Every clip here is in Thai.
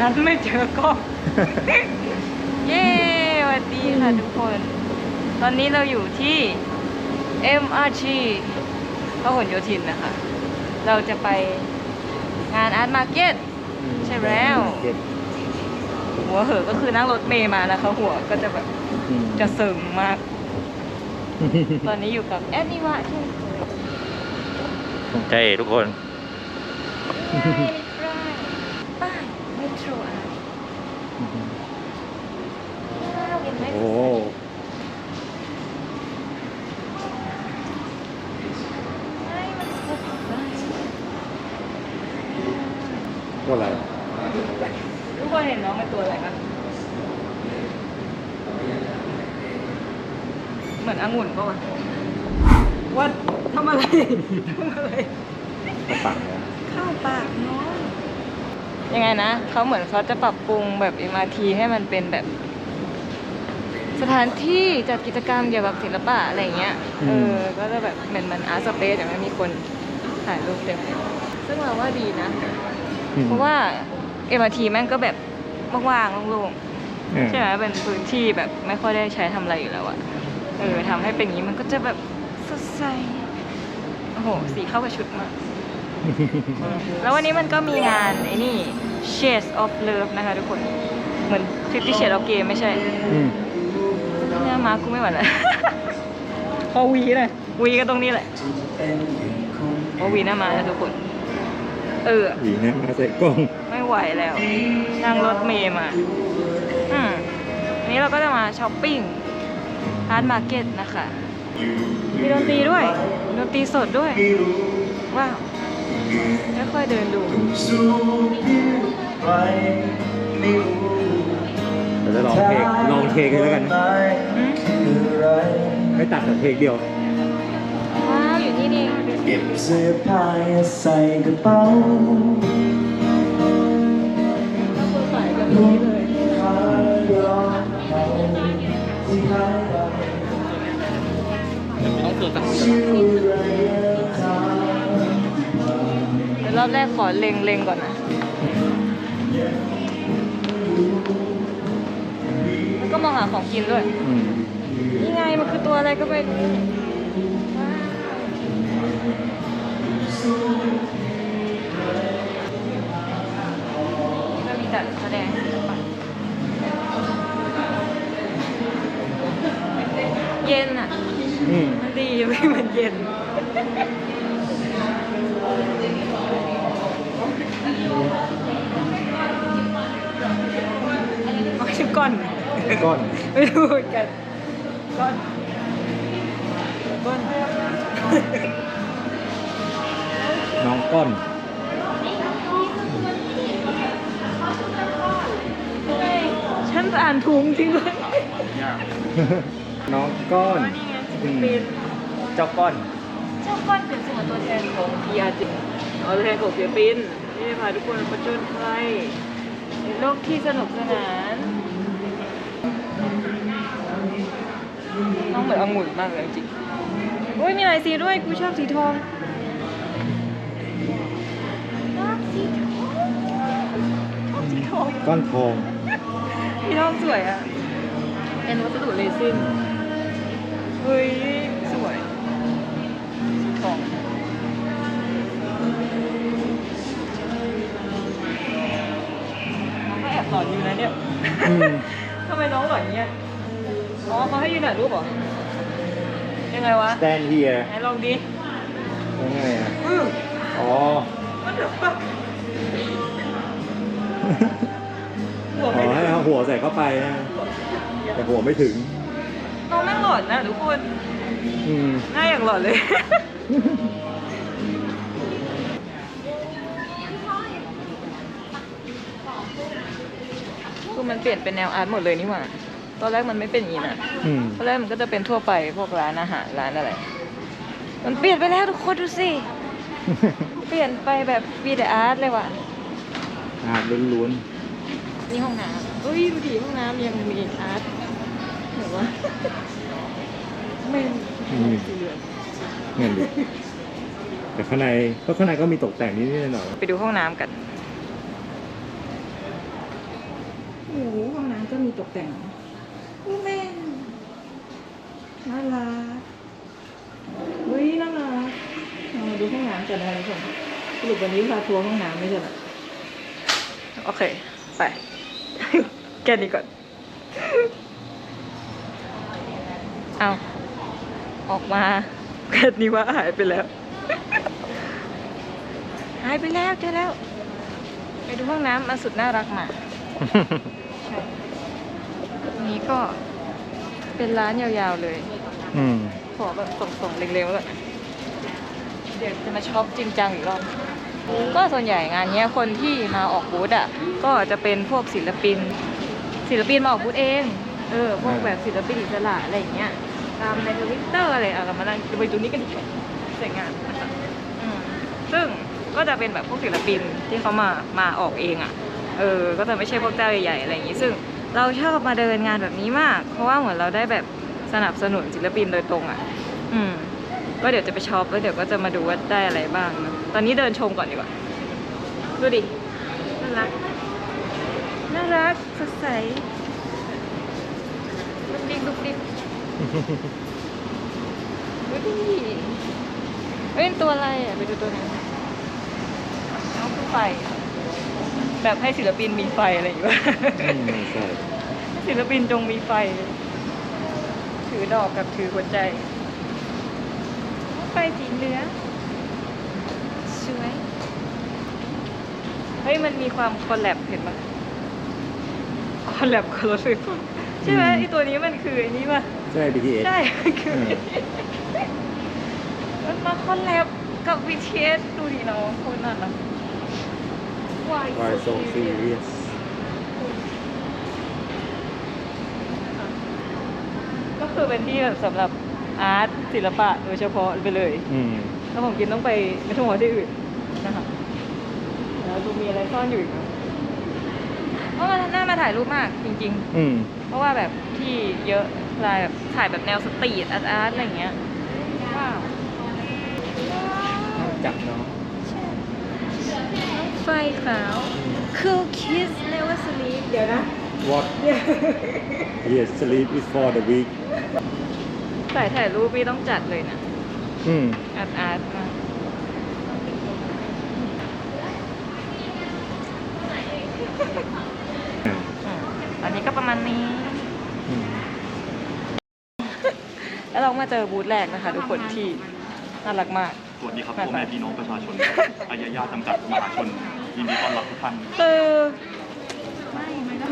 หันไม่เจอกล้อง เย้สวัสดีค่ะทุกคน ตอนนี้เราอยู่ที่ MRT พหลโยธินนะคะ เราจะไปงานอาร์ตมาร์เก็ต ใช่แล้ว หัวเหอะก็คือนั่งรถเมย์มานะคะ หัวก็จะแบบจะเสิงมาก ตอนนี้อยู่กับแอดนิวะเช่นเคยใจทุกคนป้ายเมโทรอาร์ว้าวเห็นไหมโอ้ใช่มันสดมากตัวอะไรทุกคนเห็นน้องเป็นตัวอะไรกันเหมือนองุ่นปะวะว่าทำอะไรทำอะไรกระปังนะเข้าปากน้อง ยังไงนะเขาเหมือนเขาจะปรับปรุงแบบ MRT ให้มันเป็นแบบ สถานที่จัดกิจกรรมเกี่ยวกับศิลปะอะไรอย่างเงี้ยเออก็จะแบบเหมือนมันอาร์ตสเปซแต่ไม่มีคนถ่ายรูปเต็มเลยซึ่งเราว่าดีนะ เพราะว่า MRT แม่งก็แบบว่างๆโล่งๆใช่ไหมเป็นพื้นที่แบบไม่ค่อยได้ใช้ทำอะไรอยู่แล้วอะเออทำให้เป็นอย่างนี้มันก็จะแบบสดใสโอ้โห สีเข้ากับชุดมาก แล้ววันนี้มันก็มีงานไอ้นี่ Shades of Love นะคะทุกคน เหมือน Fifty Shades of Grey ไม่ใช่อืมเนี่ยมากูไม่ไหวแล้ว พอวีเลยวีก็ตรงนี้แหละพอวีหน้ามาแล้วทุกคน เออหญิงเนี่ยมาใส่กล้องไม่ไหวแล้ว นั่งรถเมย์มา อืมวันนี้เราก็จะมาช้อปปิ้งร้านมาร์เก็ตนะคะ มีดนตรีด้วย ดนตรีสดด้วย ว้าวค่อยๆเดินดู เดี๋ยวจะลองเพลงลองเพลงกันแล้วกันไม่ตัดแต่เพลงเดียวว้าวอยู่ที่นี่เก็บเสื้อผ้าใส่กระเป๋าก็คือขายแบบนี้เรองเท้าที่ขายเราชื่ออะรทางเดี๋ยวรอบแรกขอเล็งเล็งก่อนนะ แล้วก็มองหาของกินด้วย อืม นี่ไงมันคือตัวอะไรก็ไม่รู้ ถุงจริงเลยน้องก้อนนี่ไงศิลปินเจ้าก้อน เจ้าก้อนเป็นสมตัวแทนของ PRG เอาตัวแทนของศิลปินที่พาทุกคนมาจนภัยในโลกที่สนุกสนานน้องเหมือนองุ่นมากเลยจริงโอ้ยมีหลายสีด้วยกูชอบสีทองชอบสีทองชอบสีทองก้อนทอง สีทองสวยอะ เป็นวัสดุเรซินเฮ้ย สวยสีทองน้องก็แอบหลอนอยู่นะเนี่ยอืมทำไมน้องหลอนเงี้ยอ๋อเขาให้ยืนถ่ายรูปเหรอ ยังไงวะ stand here ไหนลองดิยังไงอะอืออ๋อมันเดือดปะหัวขอไม่ให้ถึงเอาหัวใส่เข้าไปนะแต่หัวไม่ถึงน้องแม่งหลอนนะทุกคนอืมหน้าอย่างหลอนเลย คือมันเปลี่ยนเป็นแนวอาร์ตหมดเลยนี่หว่า ตอนแรกมันไม่เป็นอย่างนี้นะ อืมตอนแรกมันก็จะเป็นทั่วไปพวกร้านอาหารร้านอะไร มันเปลี่ยนไปแล้วทุกคนดูสิ เปลี่ยนไปแบบวีเดอาร์ตเลยว่ะ อาร์ตล้วนนี่ห้องน้ำ เฮ้ยดูดิห้องน้ำยังมีอาร์ตเหมือนว่าไม่ๆอืมสีเหลืองเงินดิแต่ข้างในก็ข้างในก็มีตกแต่งนิดๆหน่อยไปดูห้องน้ำกันโอ้โหห้องน้ำก็มีตกแต่งโอ้แม่นน่ารักเฮ้ยน่ารักเอามาดูห้องน้ำกันนะคะทุกคนสรุปวันนี้พาทัวร์ห้องน้ำไม่ใช่เหรอโอเค ไป แค่นี้ก่อน เอาออกมาแค่นี้ว่าหายไปแล้ว หายไปแล้วเจอแล้ว ไปดูห้องน้ำมาสุดน่ารักมาใช่อันนี้ก็เป็นร้านยาวๆเลย อืมขอแบบส่งๆเร็วๆก่อนเดี๋ยวจะมาช็อปจริงจังอีกรอบ ก็ส่วนใหญ่งานเนี้ยคนที่มาออกบูธอะ ก็จะเป็นพวกศิลปิน ศิลปินมาออกบูธเอง เออ พวกแบบศิลปินอิสระอะไรอย่างเงี้ย ตามในทวิตเตอร์อะไรอะเรามานั่งไปดูนี้กันดีกว่าเสร็จงานนะคะอืมซึ่งก็จะเป็นแบบพวกศิลปินที่เขามา มาออกเองอะ เออ ก็จะไม่ใช่พวกเจ้าใหญ่ๆอะไรอย่างงี้ ซึ่งเราชอบมาเดินงานแบบนี้มาก เพราะว่าเหมือนเราได้แบบสนับสนุนศิลปินโดยตรงอะ อืม ก็เดี๋ยวจะไปช็อปแล้วเดี๋ยวก็จะมาดูว่าได้อะไรบ้างนะตอนนี้เดินชมก่อนดีกว่า ดูดิน่ารักน่า รักสดใสลุกดิกลุกดิกดูดิเฮ้ยตัวอะไรอะไปดูตัวนั้นน้องคือไฟอะแบบให้ศิลปินมีไฟอะไรอย่างเงี้ยอืมใช่ศิลปินจงมีไฟ ถือดอกกับถือหัวใจ ไฟสีเหลืองสวย เฮ้ย มันมีความคอลแลบเห็นปะ คอลแลบกับรถไฟฟ้าใช่ไหมไอตัวนี้มันคือไอ้นี้ปะใช่ BTS ใช่มันคือ เออมันมาคอลแลบกับ BTS ดูดิน้องคนน่ารัก Why Why so serious ก็คือเป็นที่แบบสำหรับอาร์ตศิลปะโดยเฉพาะไปเลย อืม แล้วผมกินต้องไปไม่ต้องมาที่อื่นนะคะแล้วดูมีอะไรซ่อนอยู่อีกนะ เพราะมันน่ามาถ่ายรูปมากจริง อืม ๆ เพราะว่าแบบที่เยอะลายแบบถ่ายแบบแนวสตรีทอาร์ตอาร์ตอะไรอย่างเงี้ยว้าวจับเนาะไฟขาว Cool Kids Never Sleep เดี๋ยวนะ What Yes sleep is for the weak สายถ่ายรูปพี่ต้องจัดเลยนะอืม อาร์ตอาร์ตมากอืมอันนี้ก็ประมาณนี้ อืม แล้ว เรามาเจอบูธแรกนะคะ ทุกคนที่น่ารักมาก สวัสดีครับพ่อแม่พี่น้องประชาชนอายายาจำกัดมหาชนยินดีต้อนรับทุกท่านคือ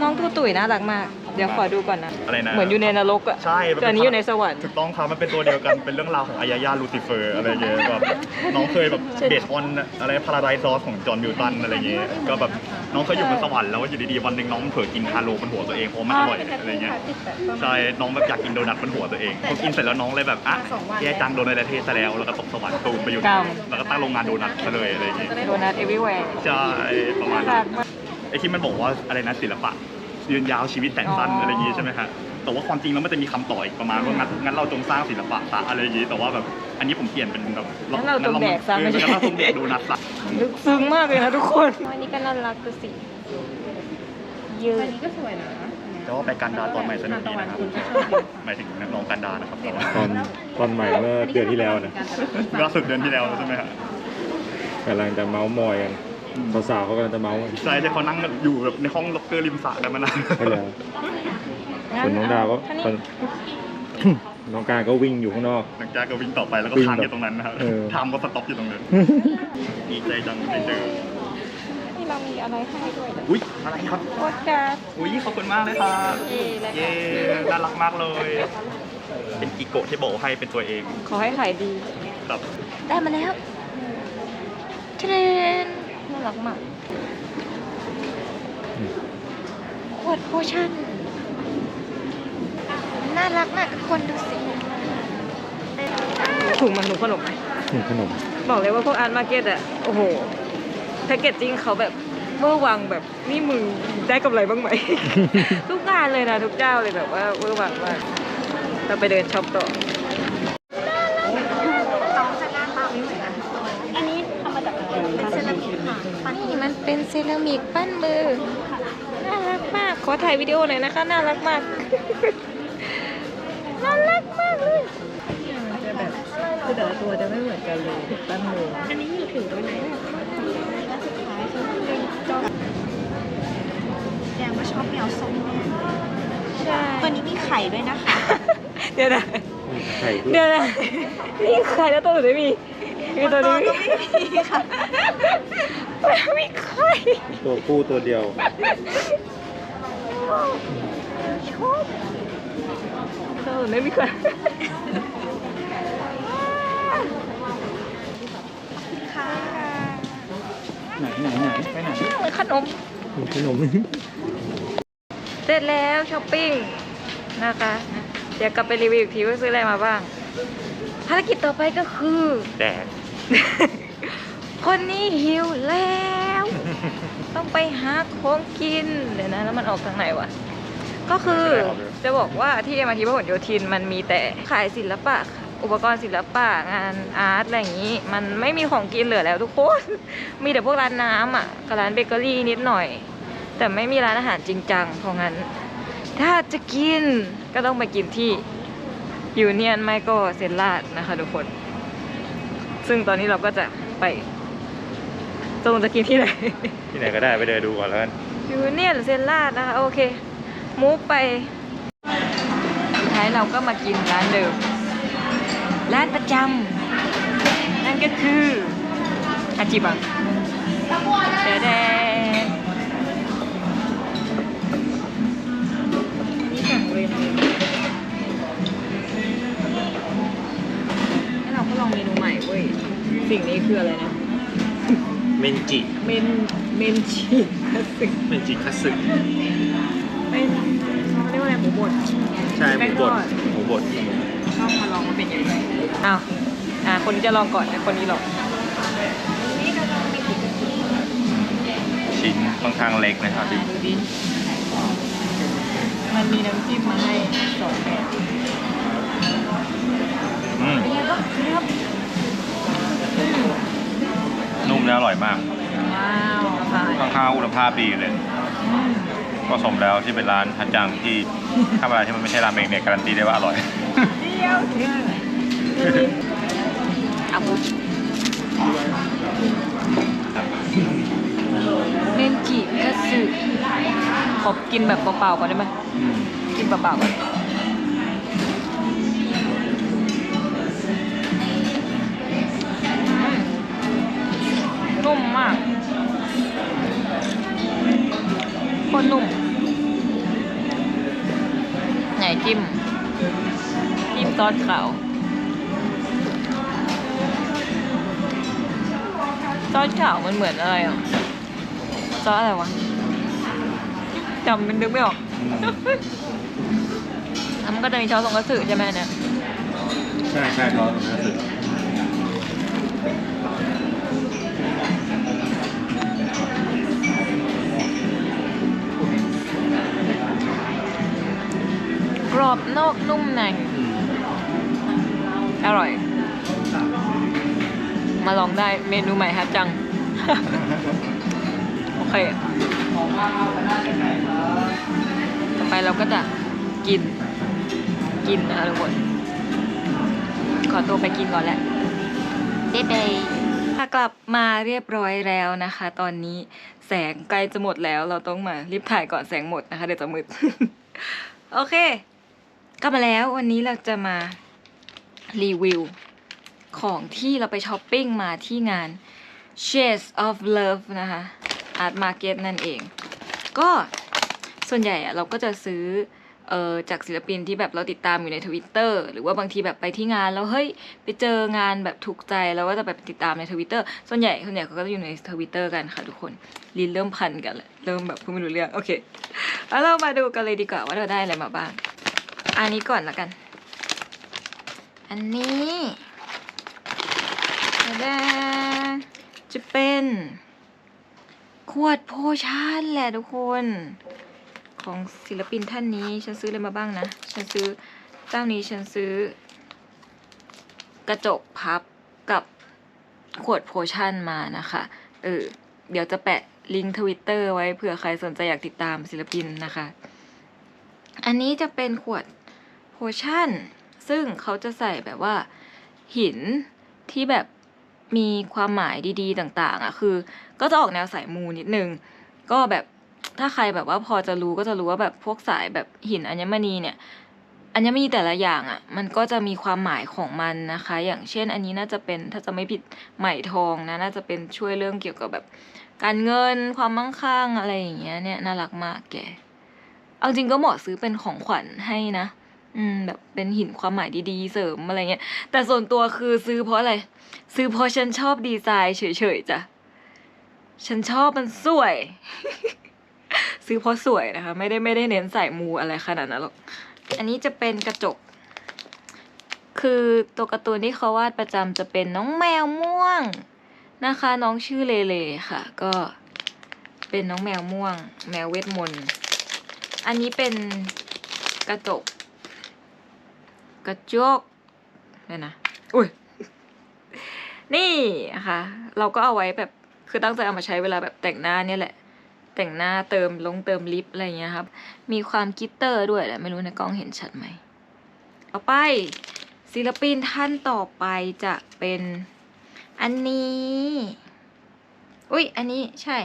น้องตูตุ๋ยน่ารักมาก เดี๋ยวขอดูก่อนนะ อะไรนะเหมือนอยู่ในนรกอะใช่มัแต่อันนี้อยู่ในสวรรค์ถูกต้องครับมันเป็นตัวเดียวกัน เป็นเรื่องราวของอายายาลูซิเฟอร์อะไรเงี้ยแบบน้องเคยแบบใช่เบสออนอะไรพาราไดซอสของจอห์นมิลตันอะไรเงี้ยก็แบบ น้องเคยอยู่บนสวรรค์แล้วอยู่ดีๆวันหนึ่งน้องเผลอกินฮาโลบนหัวตัวเองเพราะมันอร่อยอะไรเงี้ยใช่น้องแบบอยากกินโดนัทบนหัวตัวเองพอกินเสร็จแล้วน้องเลยแบบอะแย่จังโดนในประเทศซะแล้วแล้วก็ตกสวรรค์ตูมไปอยู่ในแล้วก็ตั้งโรงงานโดนัทซะเลยอะไรเงี้ยโดนัท everywhere ใช่ประมาณน่านั้รันกมากไอ้ที่มันบอกว่าอะไรนะศิลปะยืนยาวชีวิตแต่งสั้นอ๋อออะไรอย่างงี้ใช่ไหมฮะ แต่ว่าความจริงแล้วมันจะมีคำต่ออีกประมาณว่างั้นงั้นเราจงสร้างศิลปะซะอะไรอย่างงี้แต่ว่าแบบอันนี้ผมเปลี่ยนเป็นแบบงั้นเราจงแดกซะเออไม่ใช่งั้นเราจงแดกโดนัทซะลึกซึ้งมากเลยนะทุกคนอันนี้ก็น่ารักดูสิยืดแต่ว่าไปกันดาตอนใหม่สนุกดีนะครับหมายถึงนักร้องกันดานะครับแต่ว่าตอนตอนใหม่เมื่อเดือนที่แล้วนะล่าสุดเดือนที่แล้วใช่ไหมฮะกำลังจะเมาส์มอยกัน สาวๆเขากำลังจะเมาส์กันใช่ที่เขานั่งอยู่แบบในห้องล็อกเกอร์ริมสระกันมานานใช่แล้วส่วนน้องดาวก็อันนี้ตอนน้องการก็วิ่งอยู่ข้างนอก หลังจากก็วิ่งต่อไปแล้วก็วิ่งค้างแบบอยู่ตรงนั้นนะครับเออทามก็สต็อปอยู่ตรงนั้นดีใจจังได้เจอ นี่เรามีอะไรให้ด้วยเหรออุ้ยอะไรครับ โอ๊ตการ์ดอุ้ยขอบคุณมากเลยครับเย่และเย้น่ารักมากเลย เป็นกิโกะที่บอกให้เป็นตัวเองขอให้ขายดี ครับ ได้มาแล้วเทรนน่า รักมากอืมขวดโพชั่น น่ารักมากทุกคนดูสิถุงมันถุงขนมไหมอืมขนม บอกเลยว่าพวกอาร์ตมาร์เก็ตอะโอ้โห แพคเกจจิ้งเขาแบบเวอร์วังแบบนี่มึงได้กำไรบ้างไหม ทุกงานเลยนะ ทุกเจ้าเลยแบบว่าเวอร์วังมากเราไปเดินช็อปต่อ อันนี้ทำมาจากอะไร เป็นเซรามิกค่ะปั้นนี่มันเป็นเซรามิกปั้นมือ น่ารักมาก ขอถ่ายวิดีโอหน่อยนะคะ น่ารักมาก น่ารักมากเลยมันจะแบบคือแต่ละตัวจะไม่เหมือนกันเลยตั้งเลยอันนี้อยู่ถือไว้ไหนแล้วสุดท้ายฉันเป็นจอแสดงว่าชอบแมวส้มแน่ใช่ตัวนี้มีไข่ด้วยนะคะ เดี๋ยวนะไข่ด้วยเดี๋ยวนะนี่ใครแล้วตัวหนูไม่มีมีตัวนี้ก็ไม่มีค่ะ ไม่มีใครตัวผู้ตัวเดียวชอบตัวหนูไม่มีใครค่ะไหนไหนไหนไปไหนขนมขนมเสร็จแล้วช้อปปิ้งนะคะ เดี๋ยวกลับไปรีวิวอีกทีว่าซื้ออะไรมาบ้าง ภารกิจต่อไปก็คือ แดด คนนี้หิวแล้ว ต้องไปหาของกิน เดี๋ยวนะ แล้วมันออกทางไหนวะ ก็คือจะบอกว่าที่มาทีพหลโยธินมันมีแต่ขายศิลปะ อุปกรณ์ศิลปะงานอาร์ตอะไรอย่างนี้ มันไม่มีของกินเหลือแล้วทุกคน มีแต่พวกร้านน้ำอะกับร้านเบเกอรี่นิดหน่อย แต่ไม่มีร้านอาหารจริงจังเพราะงั้น ถ้าจะกินก็ต้องไปกินที่ยูเนียนไม่ก็เซนลาดนะคะทุกคน ซึ่งตอนนี้เราก็จะไป ตรงจะกินที่ไหน ที่ไหนก็ได้ไปเดินดูก่อนแล้วกันยูเนียนเซนลาดนะคะ โอเค มูฟไปสุดท้ายเราก็มากินร้านเดิม ร้านประจำนั่นก็คืออาจิบังเดเดนี่สั่งเรนให้เราก็ลองเมนูใหม่เว้ย สิ่งนี้คืออะไรนะ เมนจิ เมนเมนชีคัสสึเมนจิคัตสึเป็นเขาเรียกว่าอะไรหมูบดใช่หแป้มูงบทดอดหมูบดชอบมาลองมันเป็นยังไงอ้าวอ่าคนนี้จะลองก่อนแต่คนนี้ลองชิ้นค่อนข้างเล็กนะครับอ่าดูดิมันมีน้ำจิ้มมาให้สองแบบอืมเป็นไงบ้างครับอืม นุ่มและอร่อยมากว้าวใช่ค่อนข้างคุณภาพดีเลยอืมก็สมแล้วที่เป็นร้านฮัจจังที่ถ้าเวลาที่มันไม่ใช่ราเมงเนี่ยการันตีได้ว่าอร่อยเดียวเท่เอาปุ๊บเมนจิคัตสึขอกินแบบเปล่าๆก่อนได้ไหมกินเปล่าๆก่อน นุ่มมากโคตรนุ่ม ไหนจิ้ม จิ้มซอสขาว ซอสขาวมันเหมือนอะไรอะ ซอสอะไรวะจำมันนึกไม่ออกแล้วมันก็จะมีช้อนทรงกระสือใช่ไหมเนี่ย ใช่ใช่เขารู้สึกกรอ บนอกนุ่มใน อร่อย มาลองได้เมนูใหม่ฮะจัง โอเคต่อไปเราก็จะกิน กินนะคะทุกคน ขอตัวไปกินก่อนแหละเบ๊บกลับมาเรียบร้อยแล้วนะคะ ตอนนี้แสงใกล้จะหมดแล้วเราต้องมารีบถ่ายก่อนแสงหมดนะคะ เดี๋ยวจะมืด โอเค กลับมาแล้ววันนี้เราจะมารีวิวของที่เราไปช้อปปิ้งมาที่งาน Shades of Love นะคะ Art Market นั่นเอง ก็ส่วนใหญ่อะเราก็จะซื้อเออจากศิลปินที่แบบเราติดตามอยู่ในทวิตเตอร์หรือว่าบางทีแบบไปที่งานแล้วเฮ้ยไปเจองานแบบถูกใจเราก็จะแบบติดตามในทวิตเตอร์ส่วนใหญ่ส่วนใหญ่เขาก็จะอยู่ในทวิตเตอร์กันค่ะทุกคนลินเริ่มพันกันแล้วเริ่มแบบพูดไม่รู้เรื่องโอเคแล้วเรามาดูกันเลยดีกว่าว่าเราได้อะไรมาบ้าง อันนี้ก่อนละกัน อันนี้แดงจะเป็นขวดโพชั่นแหละทุกคน ของศิลปินท่านนี้ฉันซื้ออะไรมาบ้างนะ ฉันซื้อเจ้านี้ฉันซื้อ กระจกพับกับขวดโพชั่นมานะคะเออเดี๋ยวจะแปะลิงก์ทวิตเตอร์ไว้เผื่อใครสนใจอยากติดตามศิลปินนะคะ อันนี้จะเป็นขวด โพชั่น ซึ่งเขาจะใส่แบบว่าหินที่แบบมีความหมายดีๆต่างๆอะคือ ก็จะออกแนวสายมูนิดนึง ก็แบบถ้าใครแบบว่าพอจะรู้ก็จะรู้ว่าแบบพวกสายแบบหินอัญมณีเนี่ยอัญมณีแต่ละอย่างอะมันก็จะมีความหมายของมันนะคะ อย่างเช่น อันนี้น่าจะเป็นถ้าจะไม่ผิดไหมทองนะน่าจะเป็นช่วยเรื่องเกี่ยวกับแบบ การเงินความมั่งคั่งอะไรอย่างเงี้ยเนี่ยน่ารักมากแกเอาจริงก็เหมาะซื้อเป็นของขวัญให้นะ อืมแบบเป็นหินความหมายดีๆ เสริมอะไรเงี้ย แต่ส่วนตัวคือซื้อเพราะอะไร ซื้อเพราะฉันชอบดีไซน์เฉยๆจ้ะ ฉันชอบมันสวย ซื้อเพราะสวยนะคะ ไม่ได้ไม่ได้เน้นใส่มูอะไรขนาดนั้นหรอก อันนี้จะเป็นกระจก คือตัวการ์ตูนที่เขาวาดประจำจะเป็นน้องแมวม่วงนะคะ น้องชื่อเลเลค่ะ ก็เป็นน้องแมวม่วง แมวเวทมนต์ อันนี้เป็นกระจก กระจกเนี่ยนะอุ้ยนี่นะคะเราก็เอาไว้แบบคือตั้งใจเอามาใช้เวลาแบบแต่งหน้าเนี่ยแหละ แต่งหน้าเติมลงเติมลิปอะไรอย่างเงี้ยครับ มีความกลิตเตอร์ด้วยแหละไม่รู้ในกล้องเห็นชัดไหมต่อไปศิลปินท่านต่อไปจะเป็นอันนี้ อุ้ยอันนี้ใช่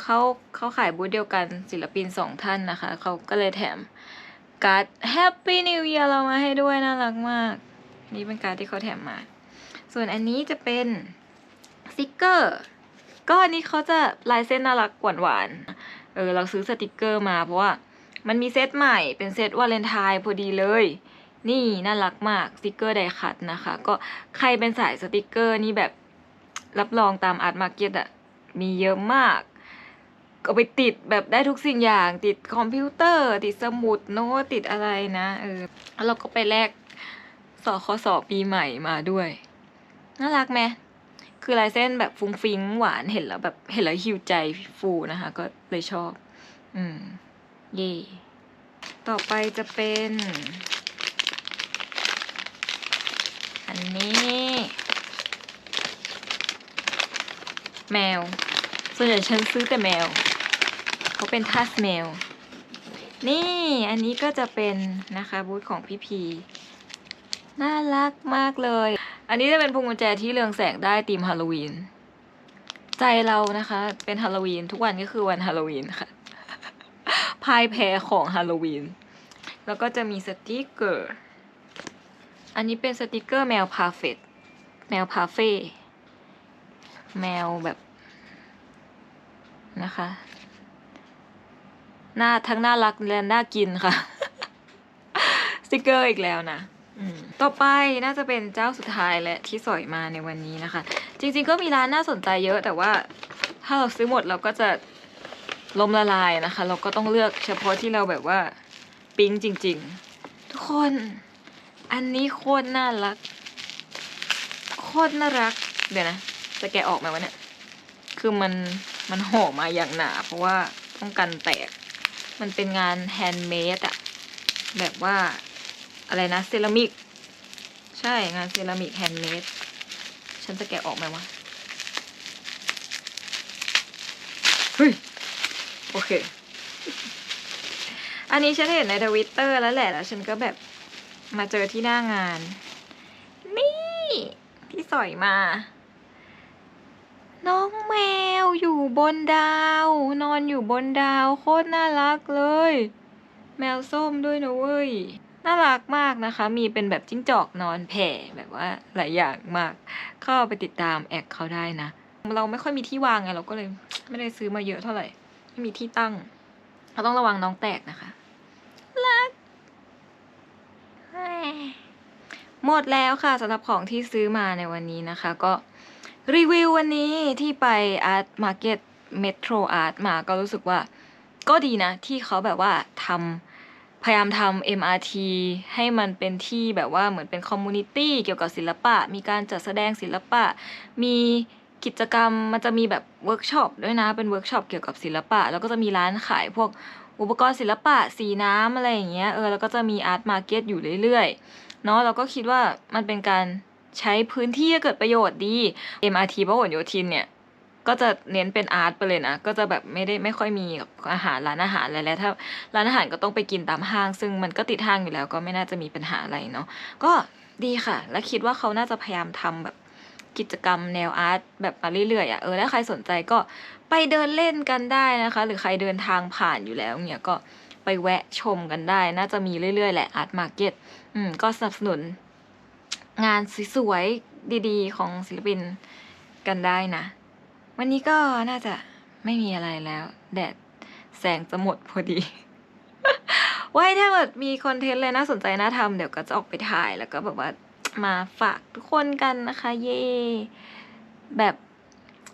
เขาเขาขายบูธเดียวกันศิลปินสองท่านนะคะ เขาก็เลยแถม การ์ด Happy New Year เรามาให้ด้วยน่ารักมาก นี่เป็นการ์ดที่เขาแถมมา ส่วนอันนี้จะเป็นสติกเกอร์ ก็อันนี้เขาจะลายเส้นน่ารักหวานๆ เออเราซื้อสติกเกอร์มาเพราะว่ามันมีเซตใหม่เป็นเซตวาเลนไทน์พอดีเลย นี่น่ารักมากสติกเกอร์ไดคัตนะคะ ก็ใครเป็นสายสติกเกอร์นี่แบบรับรองตามอาร์ตมาร์เก็ตอะมีเยอะมาก ก็ไปติดแบบได้ทุกสิ่งอย่าง ติดคอมพิวเตอร์ ติดสมุดโน้ตติดอะไรนะเออแล้วเราก็ไปแลกสอคสอปีใหม่มาด้วยน่ารักไหมคือลายเส้นแบบฟุ้งฟิ้งหวานเห็นแล้วแบบเห็นแล้วหิวใจฟูนะคะ ก็เลยชอบ อืม เย่ต่อไปจะเป็น อันนี้ แมว ส่วนใหญ่ฉันซื้อแต่แมว เขาเป็นทัสแมวนี่อันนี้ก็จะเป็นนะคะบูธของพี่พีน่ารักมากเลย อันนี้จะเป็นพวงกุญแจที่เรืองแสงได้ธีมฮาโลวีน ใจเรานะคะเป็นฮาโลวีนทุกวันก็คือวันฮาโลวีนค่ะพายแพ้ของฮาโลวีน แล้วก็จะมีสติกเกอร์ อันนี้เป็นสติกเกอร์แมวพาเฟตแมวพาเฟ่ แมวแบบนะคะ หน้าทั้งน่ารักและน่ากินค่ะ สติกเกอร์อีกแล้วนะต่อไปน่าจะเป็นเจ้าสุดท้ายและที่สอยมาในวันนี้นะคะ จริงๆก็มีร้านน่าสนใจเยอะ แต่ว่าถ้าเราซื้อหมดเราก็จะล้มละลายนะคะ เราก็ต้องเลือกเฉพาะที่เราแบบว่าปิ๊งจริง ๆ ทุกคนอันนี้โคตรน่ารัก โคตรน่ารัก เดี๋ยวนะ จะแกะออกไหมวะเนี่ย คือมันมันห่อมาอย่างหนา เพราะว่าต้องกันแตก มันเป็นงานแฮนด์เมดอะแบบว่าอะไรนะเซรามิก ใช่งานเซรามิกแฮนด์เมดฉันจะแกะออกไหมวะ เฮ้ย โอเค อันนี้ฉันเห็นในทวิตเตอร์แล้วแหละ แล้วฉันก็แบบมาเจอที่หน้างาน นี่ที่สอยมา น้องแมวอยู่บนดาว นอนอยู่บนดาว โคตรน่ารักเลย แมวส้มด้วยนะเว้ย น่ารักมากนะคะ มีเป็นแบบจิ้งจอกนอนแผ่แบบว่าหลายอย่างมาก เข้าไปติดตามแอคเขาได้นะ เราไม่ค่อยมีที่วางไงเราก็เลยไม่ได้ซื้อมาเยอะเท่าไหร่ ไม่มีที่ตั้ง เราต้องระวังน้องแตกนะคะ รัก หมดแล้วค่ะสำหรับของที่ซื้อมาในวันนี้นะคะ ก็ รีวิววันนี้ที่ไป Art Market Metro Art มาก็รู้สึกว่า ก็ดีนะ ที่เขาแบบว่าทำพยายามทำ MRT ให้มันเป็นที่แบบว่าเหมือนเป็นคอมมูนิตี้เกี่ยวกับศิลปะ มีการจัดแสดงศิลปะ มีกิจกรรมมันจะมีแบบเวิร์กช็อปด้วยนะ เป็นเวิร์กช็อปเกี่ยวกับศิลปะ แล้วก็จะมีร้านขายพวกอุปกรณ์ศิลปะสีน้ำอะไรอย่างเงี้ยเออแล้วก็จะมีอาร์ตมาร์เก็ตอยู่เรื่อยๆเนาะเราก็คิดว่ามันเป็นการ ใช้พื้นที่ให้เกิดประโยชน์ดี MRT พหลโยธินเนี่ยก็จะเน้นเป็นอาร์ตไปเลยนะ ก็จะแบบไม่ได้ไม่ค่อยมีอาหารร้านอาหารอะไรแล้วถ้าร้านอาหารก็ต้องไปกินตามห้าง ซึ่งมันก็ติดห้างอยู่แล้วก็ไม่น่าจะมีปัญหาอะไรเนาะก็ดีค่ะ และคิดว่าเขาน่าจะพยายามทำแบบกิจกรรมแนวอาร์ตแบบมาเรื่อยๆอะเออถ้าใครสนใจก็ไปเดินเล่นกันได้นะคะ หรือใครเดินทางผ่านอยู่แล้วเนี่ยก็ไปแวะชมกันได้ น่าจะมีเรื่อยๆแหละอาร์ตมาร์เก็ตอืมก็สนับสนุน งานสวยๆดีๆ ของศิลปินกันได้นะ วันนี้ก็น่าจะไม่มีอะไรแล้ว แดดแสงจะหมดพอดี ไว้ถ้าเกิดมีคอนเทนต์อะไรน่าสนใจน่าทำเดี๋ยวก็จะออกไปถ่ายแล้วก็แบบว่ามาฝากทุกคนกันนะคะ เย่แบบ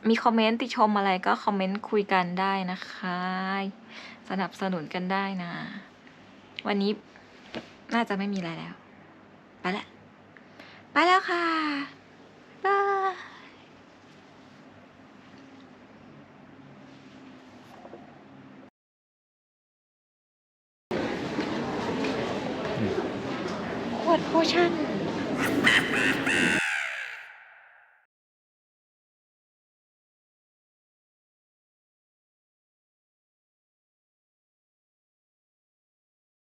มีคอมเมนต์ติชมอะไรก็คอมเมนต์คุยกันได้นะคะ สนับสนุนกันได้นะ วันนี้น่าจะไม่มีอะไรแล้ว ไปละ ไปแล้วค่ะบายขวดโพชั่น